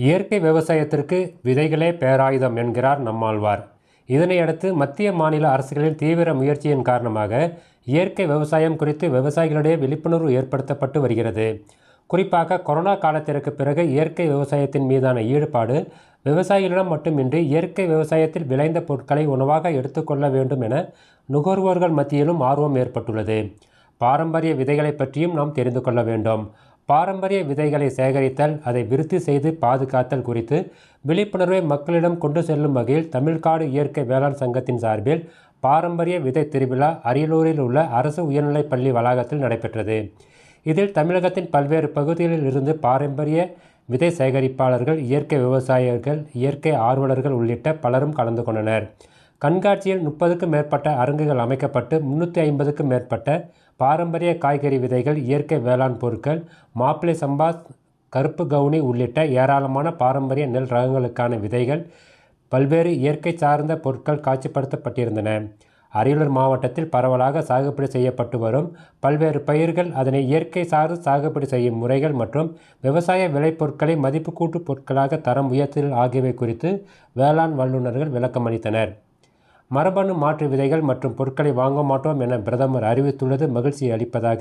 இயற்கை விவசாயத்திற்கு விதைகளே பேராயுதம் என்கிறார் நம்மாழ்வார். இதனையடுத்து மத்திய மாநில அரசுகளின் தீவிர முயற்சியின் காரணமாக இயற்கை விவசாயம் குறித்து விவசாயிகளிடையே விழிப்புணர்வு ஏற்படுத்தப்பட்டு வருகிறது. குறிப்பாக கொரோனா காலத்திற்கு பிறகு இயற்கை விவசாயத்தின் மீதான ஈடுபாடு விவசாயிகளிடம் மட்டுமின்றி இயற்கை விவசாயத்தில் விளைந்த பொருட்களை உணவாக எடுத்துக்கொள்ள வேண்டும் என நுகர்வோர்கள் மத்தியிலும் ஆர்வம் ஏற்பட்டுள்ளது. பாரம்பரிய விதைகளை பற்றியும் நாம் தெரிந்து கொள்ள வேண்டும். பாரம்பரிய விதைகளை சேகரித்தல் அதை விருத்தி செய்து பாதுகாத்தல் குறித்து விழிப்புணர்வை மக்களிடம் கொண்டு செல்லும் வகையில் தமிழ்காடு இயற்கை வேளாண் சங்கத்தின் சார்பில் பாரம்பரிய விதை திருவிழா அரியலூரில் உள்ள அரசு உயர்நிலைப் பள்ளி வளாகத்தில் நடைபெற்றது. இதில் தமிழகத்தின் பல்வேறு பகுதிகளில் இருந்து பாரம்பரிய விதை சேகரிப்பாளர்கள் இயற்கை விவசாயிகள் இயற்கை ஆர்வலர்கள் உள்ளிட்ட பலரும் கலந்து கொண்டனர். கண்காட்சியில் முப்பதுக்கும் மேற்பட்ட அரங்குகள் அமைக்கப்பட்டு முன்னூற்றி ஐம்பதுக்கும் மேற்பட்ட பாரம்பரிய காய்கறி விதைகள் இயற்கை வேளாண் பொருட்கள் மாப்பிள்ளை சம்பா கருப்பு கவுனி உள்ளிட்ட ஏராளமான பாரம்பரிய நெல் ரகங்களுக்கான விதைகள் பல்வேறு இயற்கை சார்ந்த பொருட்கள் காட்சிப்படுத்தப்பட்டிருந்தன. அரியலூர் மாவட்டத்தில் பரவலாக சாகுபடி செய்யப்பட்டு வரும் பல்வேறு பயிர்கள் அதனை இயற்கை சார்ந்து சாகுபடி செய்யும் முறைகள் மற்றும் விவசாய விளைபொருட்களை மதிப்பு கூட்டு பொருட்களாக தரம் உயர்த்தல் ஆகியவை குறித்து வேளாண் வல்லுநர்கள் விளக்கமளித்தனர். மரபணு மாற்று விதைகள் மற்றும் பொருட்களை வாங்க மாட்டோம் என பிரதமர் அறிவித்துள்ளது. மகிழ்ச்சி அளிப்பதாக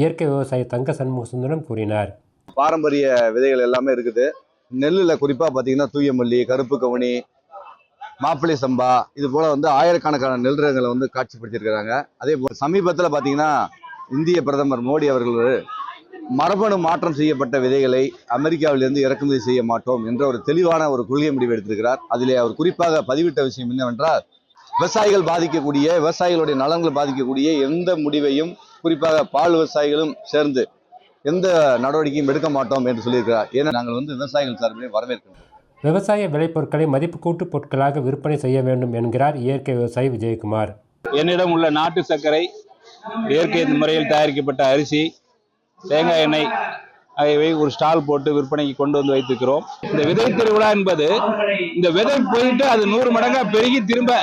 இயற்கை விவசாயி தங்க சண்முகசுந்தரம் கூறினார். பாரம்பரிய விதைகள் எல்லாமே இருக்குது. நெல்லில் குறிப்பாக பார்த்தீங்கன்னா தூயமல்லி கருப்பு கவுனி மாப்பிள்ளை சம்பா இது போல் வந்து ஆயிரக்கணக்கான நெல் ரகங்களை வந்து காட்சிப்படுத்தியிருக்கிறாங்க. அதே போல் சமீபத்தில் பார்த்தீங்கன்னா இந்திய பிரதமர் மோடி அவர்கள் மரபணு மாற்றம் செய்யப்பட்ட விதைகளை அமெரிக்காவிலிருந்து இறக்குமதி செய்ய மாட்டோம் என்ற ஒரு தெளிவான ஒரு கொள்கை முடிவு எடுத்திருக்கிறார். அதிலே அவர் குறிப்பாக பதிவிட்ட விஷயம் என்னவென்றால் விவசாயிகள் பாதிக்கக்கூடிய விவசாயிகளுடைய நலன்கள் பாதிக்கக்கூடிய எந்த முடிவையும் குறிப்பாக பால் விவசாயிகளும் சேர்ந்து எந்த நடவடிக்கையும் எடுக்க மாட்டோம் என்று சொல்லியிருக்கிறார். ஏன்னா நாங்கள் வந்து விவசாயிகள் சார்பிலே வரவேற்கிறோம் விவசாய விளைபொருட்களை மதிப்பு கூட்டு பொருட்களாக விற்பனை செய்ய வேண்டும் என்கிறார் இயற்கை விவசாயி விஜயகுமார். என்னிடம் உள்ள நாட்டு சர்க்கரை இயற்கை முறையில் தயாரிக்கப்பட்ட அரிசி தேங்காய் எண்ணெய் ஆகியவை ஒரு ஸ்டால் போட்டு விற்பனைக்கு கொண்டு வந்து வைத்திருக்கிறோம். இந்த விதை திருவிழா என்பது இந்த விதை போயிட்டு அது நூறு மடங்கா பெருகி திரும்ப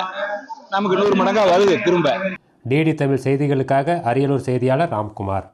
நமக்கு நூறு மடங்காக வருது திரும்ப. டிடி தமிழ் செய்திகளுக்காக அரியலூர் செய்தியாளர் ராம்குமார்.